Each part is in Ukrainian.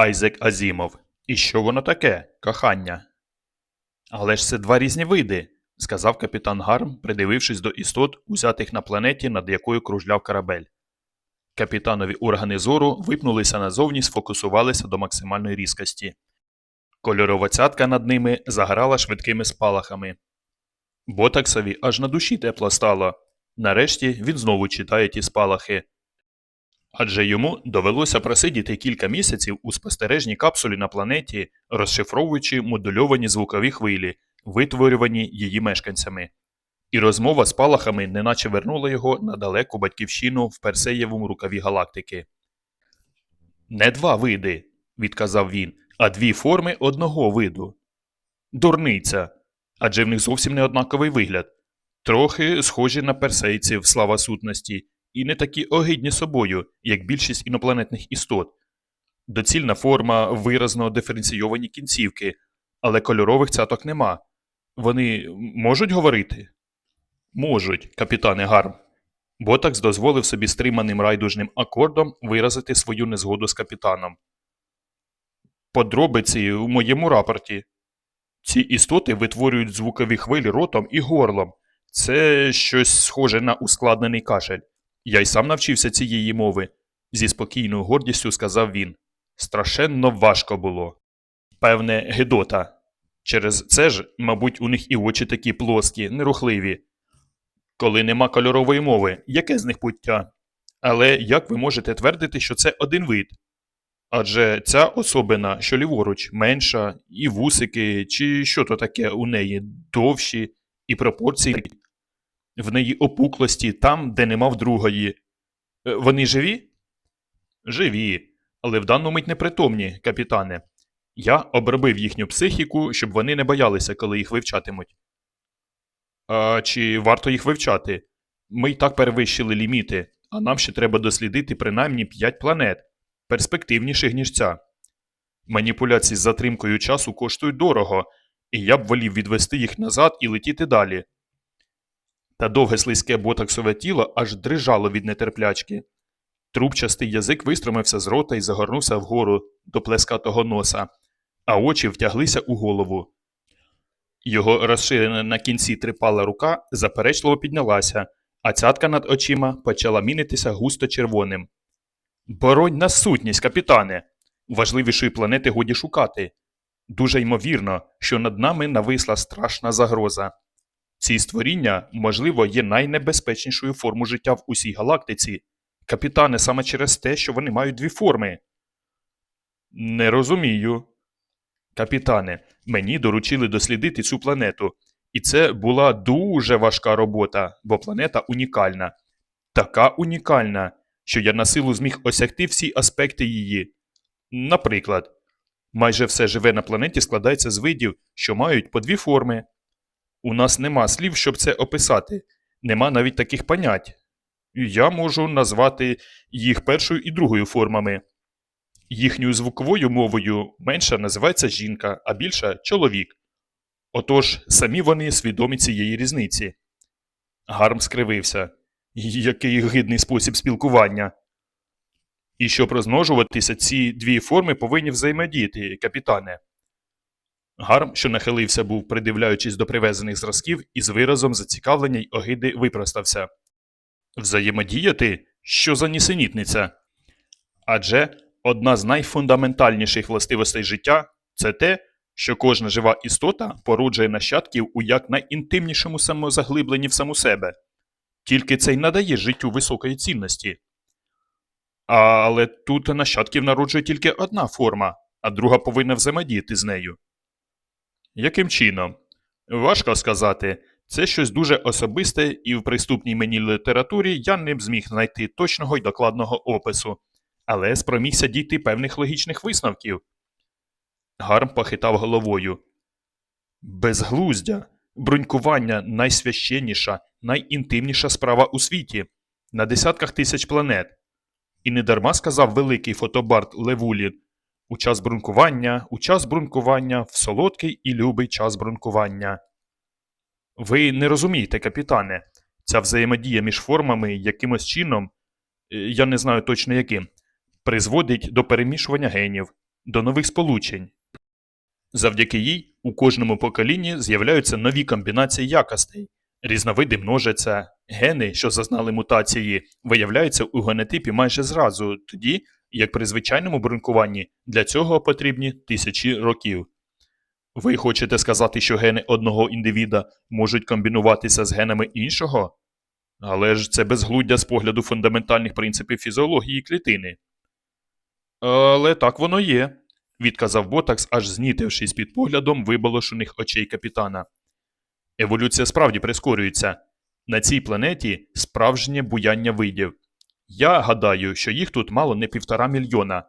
Айзек Азімов. І що воно таке, кохання? Але ж це два різні види, сказав капітан Гарм, придивившись до істот, узятих на планеті, над якою кружляв корабель. Капітанові органи зору випнулися назовні, сфокусувалися до максимальної різкості. Кольорова цятка над ними загорала швидкими спалахами. Ботаксові аж на душі тепло стало. Нарешті він знову читає ті спалахи. Адже йому довелося просидіти кілька місяців у спостережній капсулі на планеті, розшифровуючи модульовані звукові хвилі, витворювані її мешканцями. І розмова з палахами неначе вернула його на далеку батьківщину в Персеєвому рукаві галактики. Не два види, відказав він, а дві форми одного виду. Дурниця. Адже в них зовсім не однаковий вигляд. Трохи схожі на персейців, слава сутності, і не такі огидні собою, як більшість інопланетних істот. Доцільна форма, виразно диференційовані кінцівки, але кольорових цяток нема. Вони можуть говорити? Можуть, капітане Гарм. Ботакс дозволив собі стриманим райдужним акордом виразити свою незгоду з капітаном. Подробиці у моєму рапорті. Ці істоти витворюють звукові хвилі ротом і горлом. Це щось схоже на ускладнений кашель. Я й сам навчився цієї мови, зі спокійною гордістю сказав він. Страшенно важко було. Певне, гидота. Через це ж, мабуть, у них і очі такі плоскі, нерухливі. Коли нема кольорової мови, яке з них пуття? Але як ви можете твердити, що це один вид? Адже ця особина, що ліворуч, менша, і вусики, чи що то таке у неї, довші, і пропорції. В неї опуклості там, де нема в другої. Е, Вони живі? Живі, але в дану мить непритомні, капітане. Я обробив їхню психіку, щоб вони не боялися, коли їх вивчатимуть. А чи варто їх вивчати? Ми й так перевищили ліміти, а нам ще треба дослідити принаймні 5 планет, перспективніших, ніж ця. Маніпуляції з затримкою часу коштують дорого, і я б волів відвести їх назад і летіти далі. Та довге слизьке ботоксове тіло аж дрижало від нетерплячки. Трубчастий язик вистромився з рота і загорнувся вгору до плескатого носа, а очі втяглися у голову. Його розширена на кінці трипала рука заперечливо піднялася, а цятка над очима почала мінитися густо червоним. Боронь на сутність, капітане! Важливішої планети годі шукати. Дуже ймовірно, що над нами нависла страшна загроза. Ці створіння, можливо, є найнебезпечнішою формою життя в усій галактиці. Капітане, саме через те, що вони мають дві форми. Не розумію. Капітане, мені доручили дослідити цю планету, і це була дуже важка робота, бо планета унікальна. Така унікальна, що я на силу зміг осягти всі аспекти її. Наприклад, майже все живе на планеті складається з видів, що мають по дві форми. У нас нема слів, щоб це описати, нема навіть таких понять. Я можу назвати їх першою і другою формами. Їхньою звуковою мовою менша називається жінка, а більша чоловік. Отож, самі вони свідомі цієї різниці. Гарм скривився. Який гидний спосіб спілкування. І щоб розмножуватися, ці дві форми повинні взаємодіяти, капітане. Гарм, що нахилився, був, придивляючись до привезених зразків, і з виразом зацікавлення й огиди випростався. Взаємодіяти? Що за нісенітниця? Адже одна з найфундаментальніших властивостей життя це те, що кожна жива істота породжує нащадків у якнайінтимнішому самозаглибленні в саму себе. Тільки це й надає життю високої цінності. Але тут нащадків народжує тільки одна форма, а друга повинна взаємодіяти з нею. Яким чином? Важко сказати. Це щось дуже особисте, і в приступній мені літературі я не б зміг знайти точного й докладного опису, але спромігся дійти певних логічних висновків. Гарм похитав головою. Безглуздя, брунькування найсвященніша, найінтимніша справа у світі, на десятках тисяч планет. І недарма сказав великий фотобарт Левулін у час брункування, у час брункування, в солодкий і любий час брункування. Ви не розумієте, капітане, ця взаємодія між формами якимось чином, е, я не знаю точно яким, призводить до перемішування генів, до нових сполучень. Завдяки їй у кожному поколінні з'являються нові комбінації якостей, різновиди множаться, гени, що зазнали мутації, виявляються у генотипі майже зразу, тоді як при звичайному брункуванні для цього потрібні тисячі років. Ви хочете сказати, що гени одного індивіда можуть комбінуватися з генами іншого? Але ж це безглуздя з погляду фундаментальних принципів фізіології клітини. Але так воно є, відказав Ботакс, аж знітившись під поглядом виболошених очей капітана. Еволюція справді прискорюється. На цій планеті справжнє буяння видів. Я гадаю, що їх тут мало не півтора мільйона.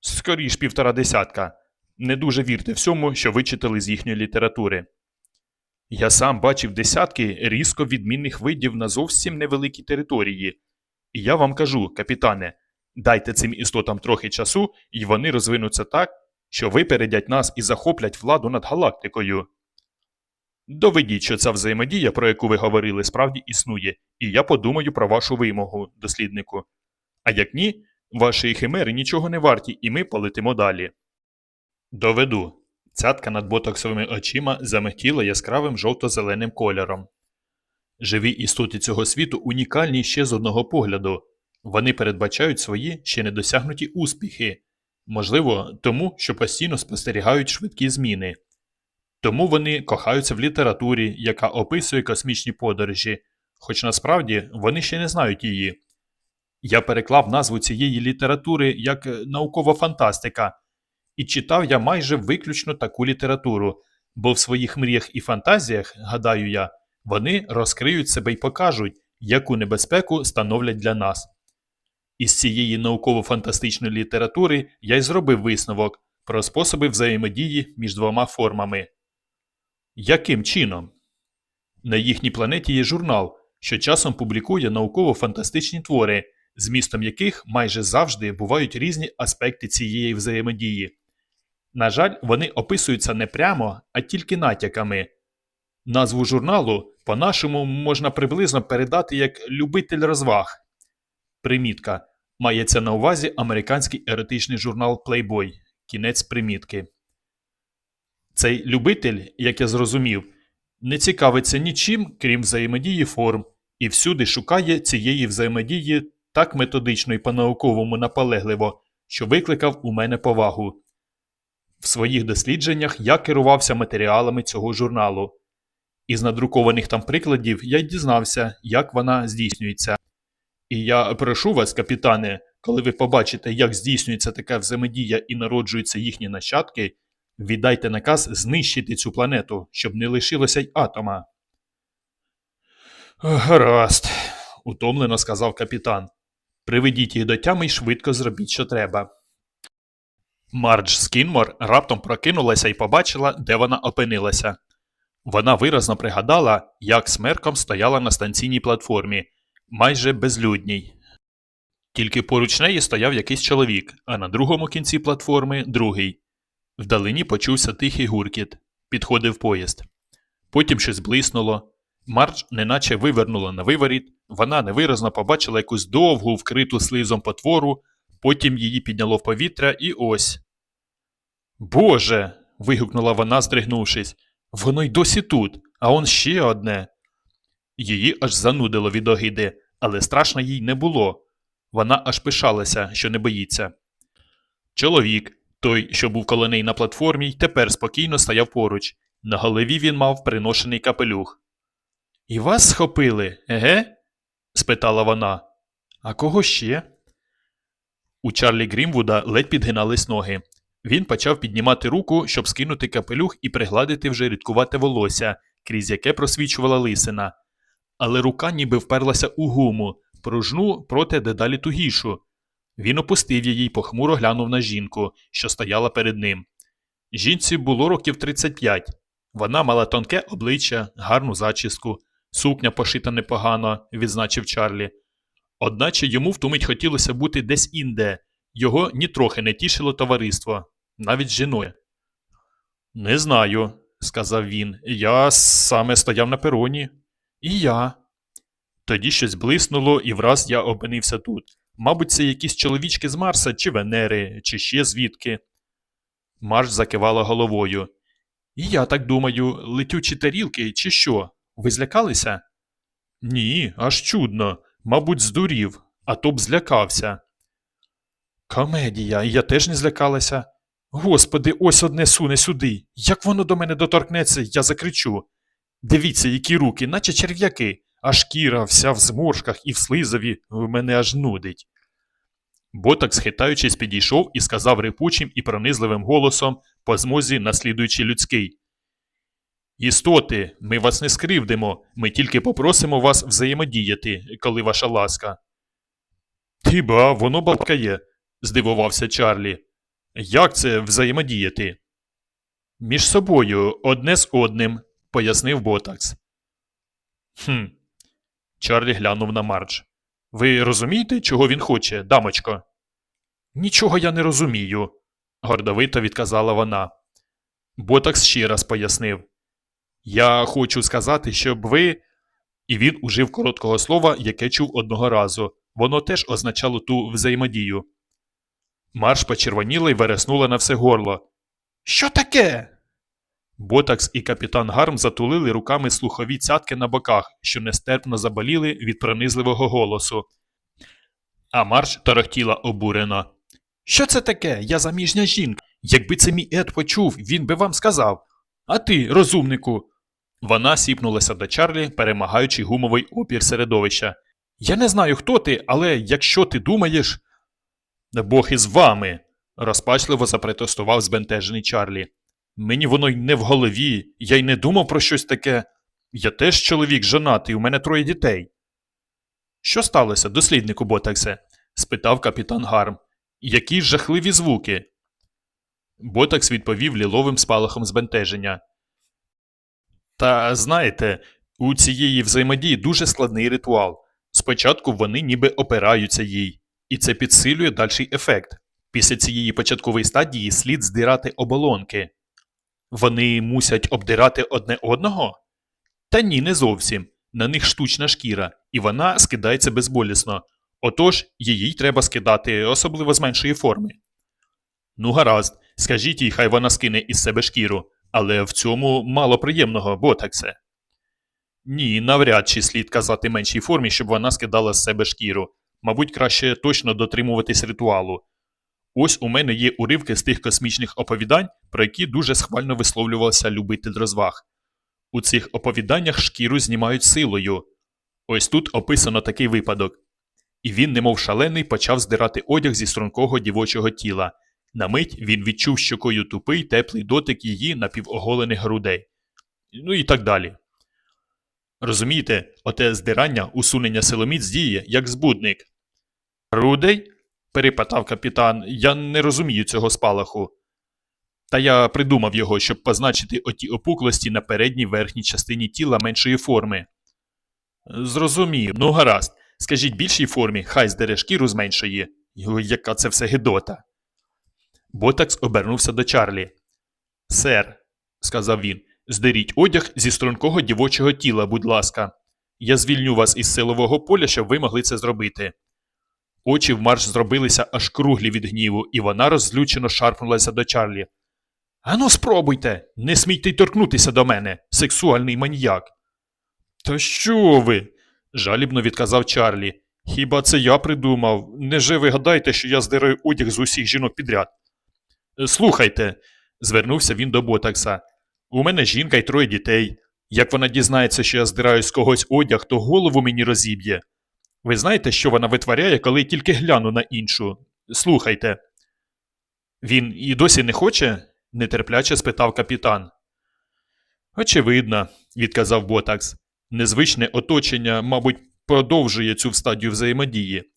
Скоріш півтора десятка. Не дуже вірте всьому, що вичитали з їхньої літератури. Я сам бачив десятки різко відмінних видів на зовсім невеликій території. І я вам кажу, капітане, дайте цим істотам трохи часу, і вони розвинуться так, що випередять нас і захоплять владу над галактикою. Доведіть, що ця взаємодія, про яку ви говорили, справді існує, і я подумаю про вашу вимогу, досліднику. А як ні, ваші химери нічого не варті, і ми полетимо далі. Доведу. Цятка над ботоксовими очима замихтіла яскравим жовто-зеленим кольором. Живі істоти цього світу унікальні ще з одного погляду. Вони передбачають свої ще недосягнуті успіхи, можливо, тому, що постійно спостерігають швидкі зміни. Тому вони кохаються в літературі, яка описує космічні подорожі, хоч насправді вони ще не знають її. Я переклав назву цієї літератури як е, наукова фантастика, і читав я майже виключно таку літературу, бо в своїх мріях і фантазіях, гадаю я, вони розкриють себе і покажуть, яку небезпеку становлять для нас. Із цієї науково-фантастичної літератури я й зробив висновок про способи взаємодії між двома формами. Яким чином? На їхній планеті є журнал, що часом публікує науково-фантастичні твори, змістом яких майже завжди бувають різні аспекти цієї взаємодії. На жаль, вони описуються не прямо, а тільки натяками. Назву журналу по-нашому можна приблизно передати як любитель розваг. Примітка. Мається на увазі американський еротичний журнал Playboy. Кінець примітки. Цей любитель, як я зрозумів, не цікавиться нічим, крім взаємодії форм, і всюди шукає цієї взаємодії так методично і по-науковому наполегливо, що викликав у мене повагу. В своїх дослідженнях я керувався матеріалами цього журналу. Із надрукованих там прикладів я дізнався, як вона здійснюється. І я прошу вас, капітане, коли ви побачите, як здійснюється така взаємодія і народжуються їхні нащадки, віддайте наказ знищити цю планету, щоб не лишилося й атома. Гаразд, утомлено сказав капітан. Приведіть їх до тями й швидко зробіть, що треба. Мардж Скінмор раптом прокинулася і побачила, де вона опинилася. Вона виразно пригадала, як смерком стояла на станційній платформі, майже безлюдній. Тільки поруч неї стояв якийсь чоловік, а на другому кінці платформи другий. Вдалині почувся тихий гуркіт. Підходив поїзд. Потім щось блиснуло. Мардж неначе вивернула на виворіт, вона невиразно побачила якусь довгу, вкриту слизом потвору, потім її підняло в повітря і ось. Боже. вигукнула вона, здригнувшись. Воно й досі тут, а он ще одне. Її аж занудило від огиди, але страшно їй не було. Вона аж пишалася, що не боїться. Чоловік, той, що був коло неї на платформі, й тепер спокійно стояв поруч. На голові він мав приношений капелюх. І вас схопили, еге? спитала вона. А кого ще? У Чарлі Грімвуда ледь підгинались ноги. Він почав піднімати руку, щоб скинути капелюх і пригладити вже рідкувате волосся, крізь яке просвічувала лисина. Але рука ніби вперлася у гуму, пружну проти дедалі тугішу. Він опустив її й похмуро глянув на жінку, що стояла перед ним. Жінці було років 35. Вона мала тонке обличчя, гарну зачіску, сукня пошита непогано, відзначив Чарлі. Одначе йому втомить хотілося бути десь інде, його нітрохи не тішило товариство, навіть жіною. Не знаю, сказав він. Я саме стояв на пероні. І я. Тоді щось блиснуло, і враз я опинився тут. Мабуть, це якісь чоловічки з Марса чи Венери, чи ще звідки. Марш закивала головою. І я так думаю, летючі тарілки чи що? Ви злякалися? Ні, аж чудно. Мабуть, здурів, а то б злякався. Комедія, я теж не злякалася. Господи, ось одне суне сюди. Як воно до мене доторкнеться, я закричу. Дивіться, які руки, наче черв'яки, а шкіра вся в зморшках і в слизові мене аж нудить. Ботак, схитаючись, підійшов і сказав рипучим і пронизливим голосом, по змозі наслідуючи людський. Істоти, ми вас не скривдимо, ми тільки попросимо вас взаємодіяти, коли ваша ласка. Хіба воно балкає, здивувався Чарлі. Як це взаємодіяти? Між собою, одне з одним, пояснив Ботакс. Хм. Чарлі глянув на Мардж. Ви розумієте, чого він хоче, дамочко? Нічого я не розумію, гордовито відказала вона. Ботакс ще раз пояснив. Я хочу сказати, щоб ви. І він ужив короткого слова, яке чув одного разу. Воно теж означало ту взаємодію. Марш почервоніла і вереснула на все горло. Що таке? Ботакс і капітан Гарм затулили руками слухові цятки на боках, що нестерпно заболіли від пронизливого голосу. А марш торохтіла обурено. Що це таке? Я заміжня жінка. Якби це мій Ед почув, він би вам сказав. А ти, розумнику. Вона сіпнулася до Чарлі, перемагаючи гумовий опір середовища. Я не знаю, хто ти, але якщо ти думаєш. Бог із вами. розпачливо запротестував збентежений Чарлі. Мені воно й не в голові, я й не думав про щось таке. Я теж чоловік жонатий, у мене троє дітей. Що сталося, досліднику Ботаксе? спитав капітан Гарм. Які жахливі звуки? Ботакс відповів ліловим спалахом збентеження. Та знаєте, у цієї взаємодії дуже складний ритуал. Спочатку вони ніби опираються їй, і це підсилює дальший ефект. Після цієї початкової стадії слід здирати оболонки. Вони мусять обдирати одне одного? Та ні, не зовсім. На них штучна шкіра, і вона скидається безболісно. Отож, її треба скидати, особливо з меншої форми. Ну, гаразд, скажіть їй, хай вона скине із себе шкіру, але в цьому мало приємного, ботаксе. Ні, навряд чи слід казати меншій формі, щоб вона скидала з себе шкіру. Мабуть, краще точно дотримуватись ритуалу. Ось у мене є уривки з тих космічних оповідань, про які дуже схвально висловлювався любитель розваг. У цих оповіданнях шкіру знімають силою. Ось тут описано такий випадок. І він, немов шалений, почав здирати одяг зі стрункого дівочого тіла. На мить він відчув щокою тупий теплий дотик її напівоголених грудей. Ну і так далі. Розумієте, оте здирання, усунення силоміць діє, як збудник. Грудей? Перепитав капітан, я не розумію цього спалаху. Та я придумав його, щоб позначити оті опуклості на передній верхній частині тіла меншої форми. Зрозумів, ну гаразд. Скажіть більшій формі, хай здере шкіру з. Ой, яка це все гидота. Ботакс обернувся до Чарлі. Сер, сказав він, здеріть одяг зі стрункого дівочого тіла, будь ласка. Я звільню вас із силового поля, щоб ви могли це зробити. Очі в марш зробилися аж круглі від гніву, і вона розлючено шарпнулася до Чарлі. Ану, спробуйте, не смійте й торкнутися до мене, сексуальний маніяк. Та що ви? жалібно відказав Чарлі. Хіба це я придумав? Неже ви гадаєте, що я здираю одяг з усіх жінок підряд? Слухайте, звернувся він до Ботакса. У мене жінка й троє дітей. Як вона дізнається, що я здираю з когось одяг, то голову мені розіб'є. Ви знаєте, що вона витворяє, коли тільки гляну на іншу? Слухайте. Він і досі не хоче? нетерпляче спитав капітан. Очевидно, відказав Ботакс. Незвичне оточення, мабуть, продовжує цю стадію взаємодії.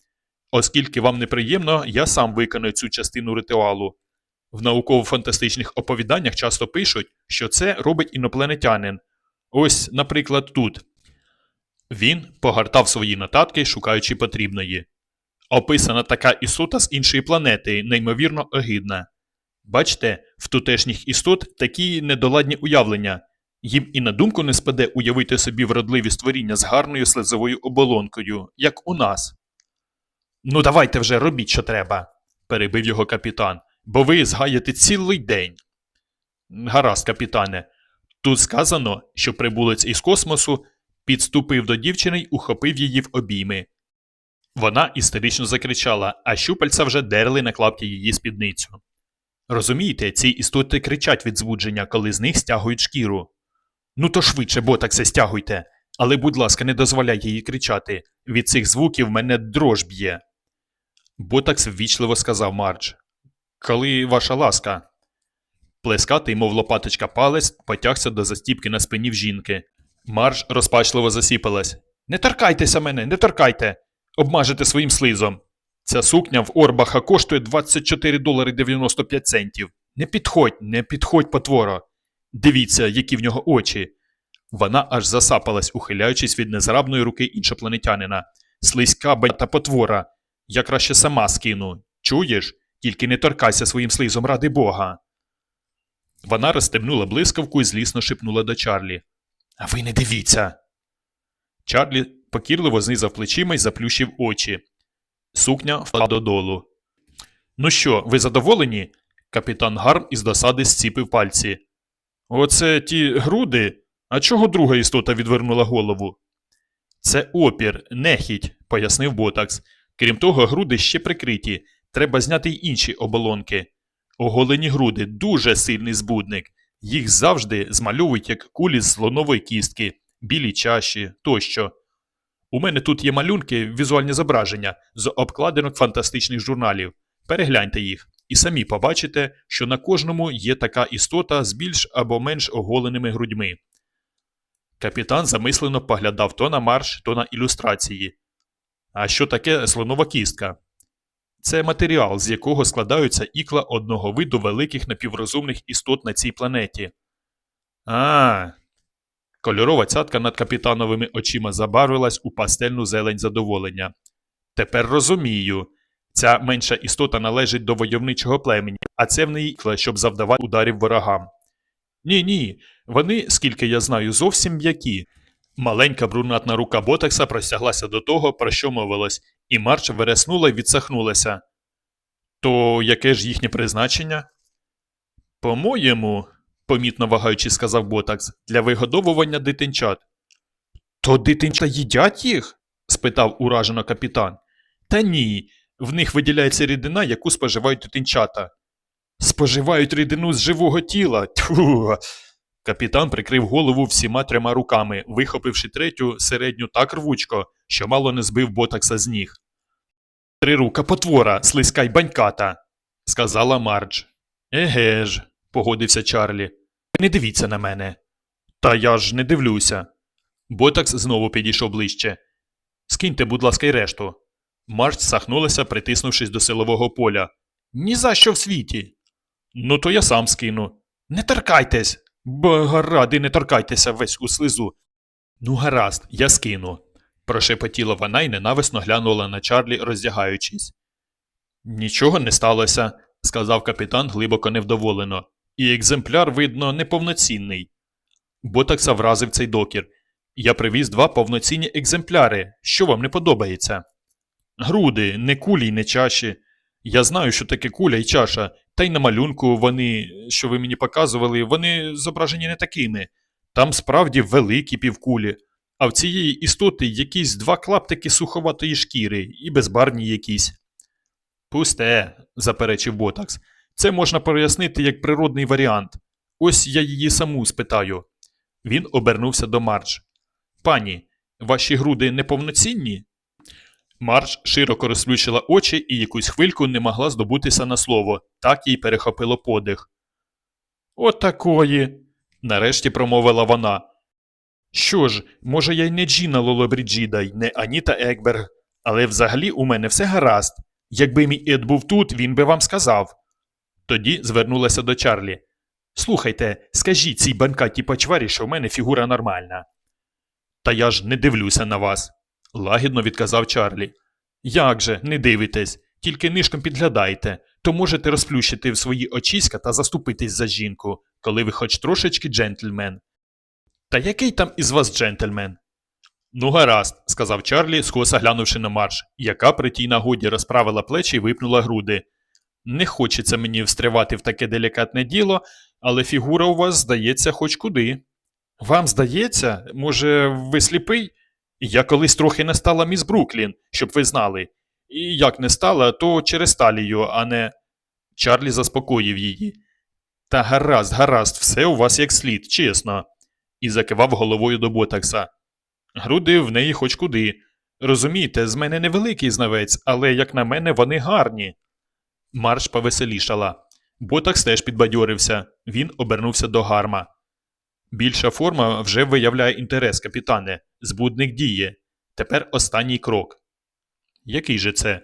Оскільки вам неприємно, я сам виконую цю частину ритуалу. В науково-фантастичних оповіданнях часто пишуть, що це робить інопланетянин. Ось, наприклад, тут. Він погортав свої нотатки, шукаючи потрібної. Описана така істота з іншої планети, неймовірно огидна. Бачте, в тутешніх істот такі недоладні уявлення. Їм і на думку не спаде уявити собі вродливі створіння з гарною слезовою оболонкою, як у нас. Ну, давайте вже робіть, що треба, перебив його капітан, бо ви згаєте цілий день. Гаразд, капітане. Тут сказано, що прибулець із космосу підступив до дівчини й ухопив її в обійми. Вона істерично закричала, а щупальця вже дерли на клапті її спідницю. Розумієте, ці істоти кричать від збудження, коли з них стягують шкіру. Ну то швидше, ботаксе, стягуйте. Але, будь ласка, не дозволяй їй кричати. Від цих звуків мене дрож б'є. Ботакс ввічливо сказав Мардж. Коли ваша ласка. Плескатий, мов лопаточка палець, потягся до застіпки на спині в жінки. Марш розпачливо засіпалась. Не торкайтеся мене, не торкайте. Обмажете своїм слизом. Ця сукня в Орбаха коштує 24 долари 95 центів. Не підходь, не підходь, потвора. Дивіться, які в нього очі. Вона аж засапалась, ухиляючись від незрабної руки іншопланетянина. Слизька та потвора. Я краще сама скину. Чуєш? Тільки не торкайся своїм слизом ради Бога. Вона розстебнула блискавку і злісно шипнула до Чарлі. А ви не дивіться. Чарлі покірливо знизав плечима й заплющив очі. Сукня впала додолу. Ну що, ви задоволені? Капітан Гарм із досади зціпив пальці. Оце ті груди. А чого друга істота відвернула голову? Це опір, нехідь, пояснив Ботакс. Крім того, груди ще прикриті. Треба зняти й інші оболонки. Оголені груди дуже сильний збудник. Їх завжди змальовують як кулі з слонової кістки, білі чаші тощо. У мене тут є малюнки, візуальні зображення з обкладинок фантастичних журналів. Перегляньте їх, і самі побачите, що на кожному є така істота з більш або менш оголеними грудьми. Капітан замислено поглядав то на марш, то на ілюстрації. А що таке слонова кістка? Це матеріал, з якого складаються ікла одного виду великих напіврозумних істот на цій планеті. А. Кольорова цятка над капітановими очима забарвилась у пастельну зелень задоволення. Тепер розумію. Ця менша істота належить до войовничого племені, а це в неї ікла, щоб завдавати ударів ворогам. Ні, ні, вони, скільки я знаю, зовсім м'які. Маленька брунатна рука Ботекса простяглася до того, про що мовилось, і Марч вереснула й відсахнулася. То яке ж їхнє призначення? По-моєму, помітно вагаючи, сказав Ботакс, для вигодовування дитинчат. То дитинчата їдять їх? спитав уражено капітан. Та ні, в них виділяється рідина, яку споживають дитинчата. Споживають рідину з живого тіла. Тьфу. Капітан прикрив голову всіма трьома руками, вихопивши третю середню так рвучко, що мало не збив ботакса з ніг. Трирука потвора, слизька й баньката, сказала Мардж. Еге ж, погодився Чарлі. Не дивіться на мене. Та я ж не дивлюся. Ботакс знову підійшов ближче. Скиньте, будь ласка, й решту. Мардж сахнулася, притиснувшись до силового поля. Ні за що в світі. Ну, то я сам скину. Не торкайтесь. Багаради, не торкайтеся весь у слизу. Ну, гаразд, я скину. Прошепотіла вона і ненависно глянула на Чарлі, роздягаючись. Нічого не сталося, сказав капітан глибоко невдоволено, і екземпляр, видно, неповноцінний. Ботакса вразив цей докір. Я привіз два повноцінні екземпляри. Що вам не подобається? Груди, не кулі й не чаші. Я знаю, що таке куля й чаша, та й на малюнку вони, що ви мені показували, вони зображені не такими. Там справді великі півкулі, а в цієї істоти якісь два клаптики суховатої шкіри і безбарні якісь. Пусте, заперечив Ботакс. Це можна пояснити як природний варіант. Ось я її саму спитаю. Він обернувся до Мардж. Пані, ваші груди неповноцінні? Марш широко розплющила очі і якусь хвильку не могла здобутися на слово, так їй перехопило подих. Отакої, нарешті промовила вона. Що ж, може, я й не Джіна Лолобріджіда, й не Аніта Екберг, але взагалі у мене все гаразд. Якби мій Ед був тут, він би вам сказав. Тоді звернулася до Чарлі. Слухайте, скажіть цій банкатій почварі, що в мене фігура нормальна. Та я ж не дивлюся на вас лагідно відказав Чарлі. Як же, не дивитесь, тільки нишком підглядайте, то можете розплющити в свої очіська та заступитись за жінку, коли ви хоч трошечки джентльмен. Та який там із вас джентльмен? Ну, гаразд, сказав Чарлі, скоса глянувши на марш, яка при тій нагоді розправила плечі і випнула груди. Не хочеться мені встрявати в таке делікатне діло, але фігура у вас здається хоч куди. Вам здається, може, ви сліпий? Я колись трохи не стала міс Бруклін, щоб ви знали. І як не стала, то через талію, а не. Чарлі заспокоїв її. Та гаразд, гаразд, все у вас як слід, чесно. І закивав головою до Ботакса. Груди в неї хоч куди. Розумієте, з мене невеликий знавець, але, як на мене, вони гарні. Марш повеселішала. Ботакс теж підбадьорився. Він обернувся до гарма. Більша форма вже виявляє інтерес, капітане. Збудник діє. Тепер останній крок. Який же це?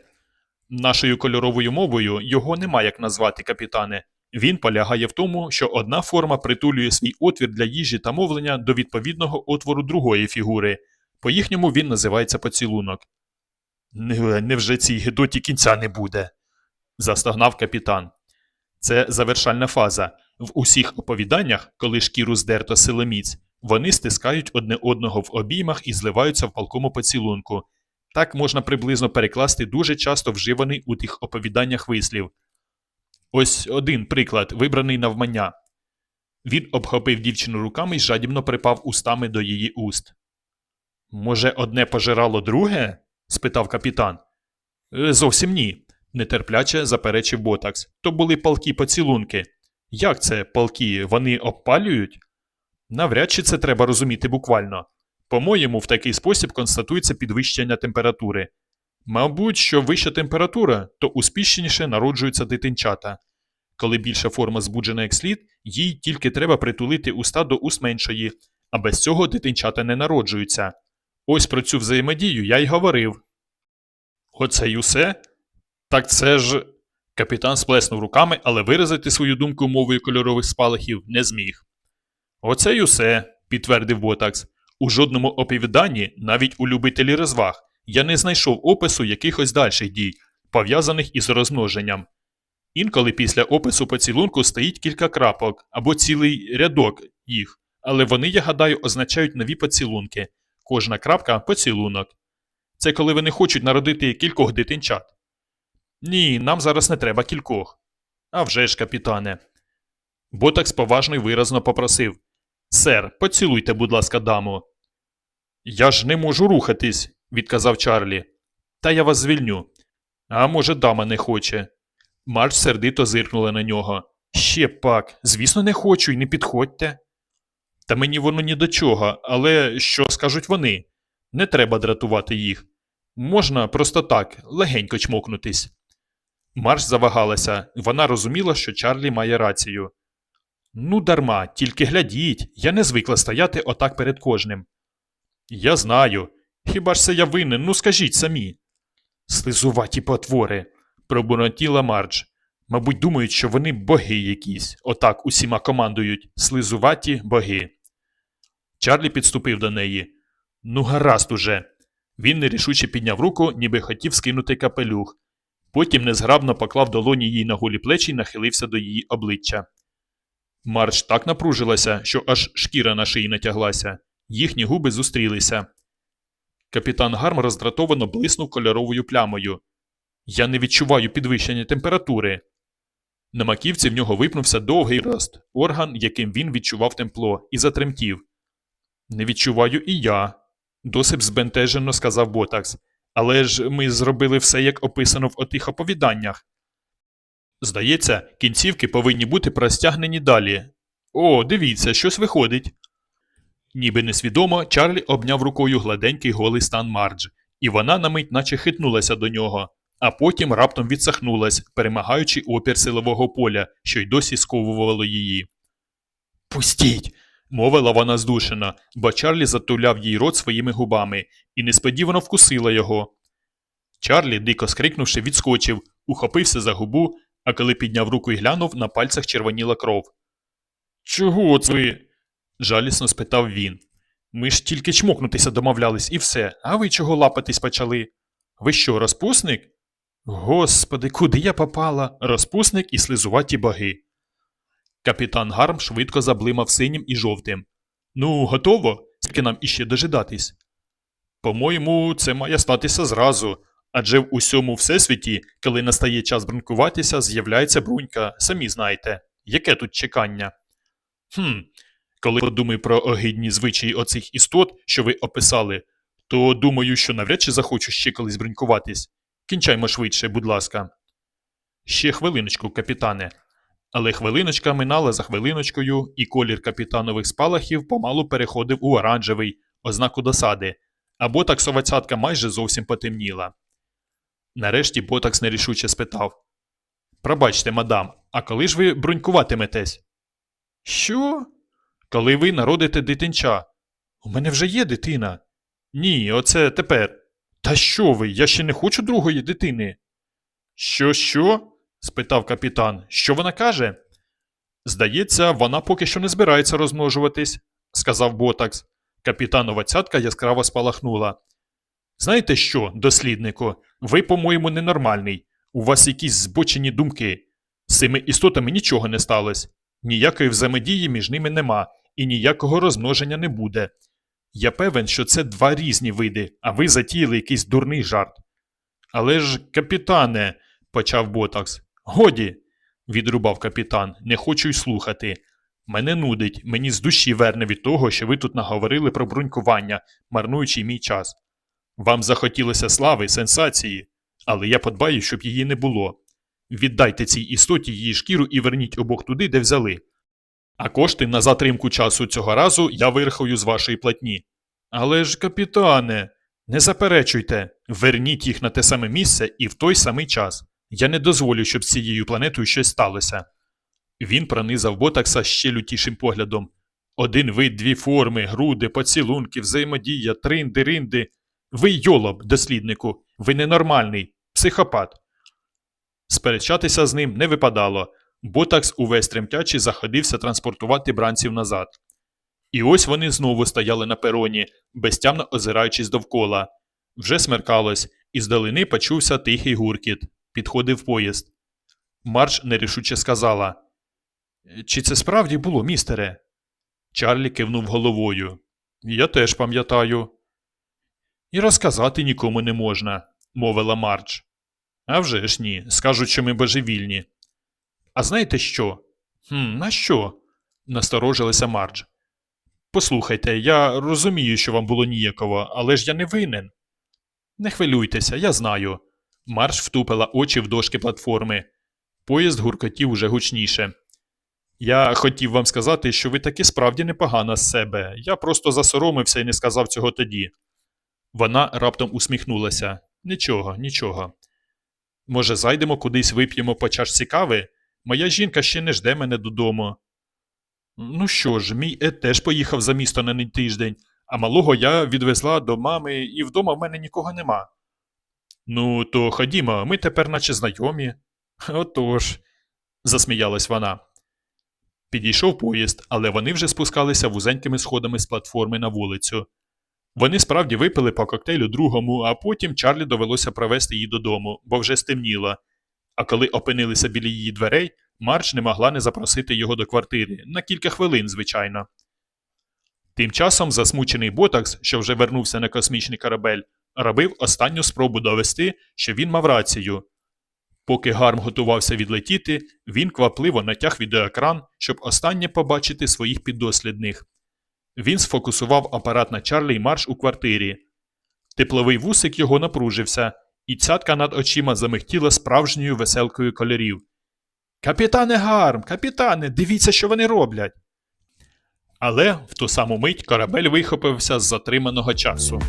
Нашою кольоровою мовою його нема як назвати, капітане. Він полягає в тому, що одна форма притулює свій отвір для їжі та мовлення до відповідного отвору другої фігури. По їхньому він називається поцілунок. Невже цій гидоті кінця не буде? застогнав капітан. Це завершальна фаза. В усіх оповіданнях, коли шкіру здерто силоміць, вони стискають одне одного в обіймах і зливаються в палкому поцілунку. Так можна приблизно перекласти дуже часто вживаний у тих оповіданнях вислів. Ось один приклад, вибраний навмання. Він обхопив дівчину руками і жадібно припав устами до її уст. Може, одне пожирало друге? спитав капітан. «Е, Зовсім ні, нетерпляче заперечив Ботакс. То були палкі поцілунки. Як це палки? Вони обпалюють? Навряд чи це треба розуміти буквально. По-моєму, в такий спосіб констатується підвищення температури. Мабуть, що вища температура, то успішніше народжуються дитинчата. Коли більша форма збуджена як слід, їй тільки треба притулити уста до уст меншої, а без цього дитинчата не народжуються. Ось про цю взаємодію я й говорив. Оце й усе? Так це ж. Капітан сплеснув руками, але виразити свою думку мовою кольорових спалахів не зміг. Оце й усе, підтвердив Ботакс. У жодному оповіданні, навіть у любителі розваг, я не знайшов опису якихось дальших дій, пов'язаних із розмноженням. Інколи після опису поцілунку стоїть кілька крапок або цілий рядок їх, але вони, я гадаю, означають нові поцілунки. Кожна крапка поцілунок. Це коли вони хочуть народити кількох дитинчат. Ні, нам зараз не треба кількох. А вже ж, капітане. Ботакс поважно й виразно попросив Сер, поцілуйте, будь ласка, даму. Я ж не можу рухатись, відказав Чарлі. Та я вас звільню. А може, дама не хоче. Марш сердито зиркнула на нього. Ще пак, звісно, не хочу і не підходьте. Та мені воно ні до чого, але що скажуть вони? Не треба дратувати їх. Можна просто так, легенько чмокнутись. Марш завагалася, вона розуміла, що Чарлі має рацію. Ну, дарма, тільки глядіть, я не звикла стояти отак перед кожним. Я знаю. Хіба ж це я винен, ну скажіть самі. Слизуваті потвори, пробурмотіла Мардж. Мабуть, думають, що вони боги якісь, отак усіма командують, слизуваті боги. Чарлі підступив до неї. Ну, гаразд уже. Він нерішуче підняв руку, ніби хотів скинути капелюх. Потім незграбно поклав долоні їй на голі плечі і нахилився до її обличчя. Марч так напружилася, що аж шкіра на шиї натяглася. Їхні губи зустрілися. Капітан Гарм роздратовано блиснув кольоровою плямою. Я не відчуваю підвищення температури. На маківці в нього випнувся довгий рост, орган, яким він відчував тепло, і затремтів. Не відчуваю і я, досить збентежено сказав Ботакс. Але ж ми зробили все, як описано в отих оповіданнях. Здається, кінцівки повинні бути простягнені далі. О, дивіться, щось виходить. Ніби несвідомо, Чарлі обняв рукою гладенький голий стан Мардж, і вона на мить наче хитнулася до нього, а потім раптом відсахнулась, перемагаючи опір силового поля, що й досі сковувало її. Пустіть. мовила вона здушена, бо Чарлі затуляв їй рот своїми губами і несподівано вкусила його. Чарлі, дико скрикнувши, відскочив, ухопився за губу, а коли підняв руку і глянув, на пальцях червоніла кров. Чого це ви? Жалісно спитав він. Ми ж тільки чмокнутися домовлялись і все, а ви чого лапатись почали? Ви що, розпусник? Господи, куди я попала? Розпусник і слизуваті боги. Капітан Гарм швидко заблимав синім і жовтим. Ну, готово? Скільки нам іще дожидатись? По-моєму, це має статися зразу. Адже в усьому всесвіті, коли настає час брунькуватися, з'являється брунька, самі знаєте. Яке тут чекання? Хм, коли подумаю про огидні звичаї оцих істот, що ви описали, то думаю, що навряд чи захочу ще колись брунькуватись. Кінчаймо швидше, будь ласка. Ще хвилиночку, капітане. Але хвилиночка минала за хвилиночкою, і колір капітанових спалахів помалу переходив у оранжевий, ознаку досади, а ботаксова цятка майже зовсім потемніла. Нарешті Ботакс нерішуче спитав Пробачте, мадам, а коли ж ви брунькуватиметесь? Що? Коли ви народите дитинча. У мене вже є дитина. Ні, оце тепер. Та що ви? Я ще не хочу другої дитини. Що, що? спитав капітан. Що вона каже? Здається, вона поки що не збирається розмножуватись, сказав Ботакс. Капітанова цятка яскраво спалахнула. Знаєте що, досліднику, ви, по-моєму, ненормальний. У вас якісь збочені думки. З цими істотами нічого не сталося. Ніякої взаємодії між ними нема, і ніякого розмноження не буде. Я певен, що це два різні види, а ви затіяли якийсь дурний жарт. Але ж, капітане, почав Ботакс. Годі, відрубав капітан, не хочу й слухати. Мене нудить, мені з душі верне від того, що ви тут наговорили про брунькування, марнуючи мій час. Вам захотілося слави, сенсації, але я подбаю, щоб її не було. Віддайте цій істоті її шкіру і верніть обох туди, де взяли. А кошти на затримку часу цього разу я вирахую з вашої платні. Але ж, капітане, не заперечуйте, верніть їх на те саме місце і в той самий час. Я не дозволю, щоб з цією планетою щось сталося. Він пронизав Ботакса ще лютішим поглядом. Один вид, дві форми, груди, поцілунки, взаємодія, тринди, ринди. Ви йолоб, досліднику, ви ненормальний, психопат. Сперечатися з ним не випадало. Ботакс увесь тремтячи заходився транспортувати бранців назад. І ось вони знову стояли на пероні, безтямно озираючись довкола. Вже смеркалось, і здалини почувся тихий гуркіт. Підходив поїзд. Марш нерішуче сказала Чи це справді було, містере? Чарлі кивнув головою. Я теж пам'ятаю. І розказати нікому не можна, мовила Марч. «А вже ж ні, скажуть, що ми божевільні. А знаєте що? Хм, на що? насторожилася Мардж. Послухайте, я розумію, що вам було ніяково, але ж я не винен. Не хвилюйтеся, я знаю. Марш втупила очі в дошки платформи. Поїзд гуркотів уже гучніше. Я хотів вам сказати, що ви таки справді непогана з себе. Я просто засоромився і не сказав цього тоді. Вона раптом усміхнулася. Нічого, нічого. Може, зайдемо кудись вип'ємо по чашці кави? Моя жінка ще не жде мене додому. Ну що ж, мій Ед теж поїхав за місто на тиждень, а малого я відвезла до мами, і вдома в мене нікого нема. Ну, то ходімо, ми тепер наче знайомі. Отож, засміялась вона. Підійшов поїзд, але вони вже спускалися вузенькими сходами з платформи на вулицю. Вони справді випили по коктейлю другому, а потім Чарлі довелося провести її додому, бо вже стемніло. А коли опинилися біля її дверей, Марч не могла не запросити його до квартири на кілька хвилин, звичайно. Тим часом засмучений Ботакс, що вже вернувся на космічний корабель, робив останню спробу довести, що він мав рацію. Поки Гарм готувався відлетіти, він квапливо натяг відеоекран, щоб останнє побачити своїх піддослідних. Він сфокусував апарат на Чарлі й марш у квартирі. Тепловий вусик його напружився, і цятка над очима замихтіла справжньою веселкою кольорів. Капітане Гарм, капітане, дивіться, що вони роблять. Але в ту саму мить корабель вихопився з затриманого часу.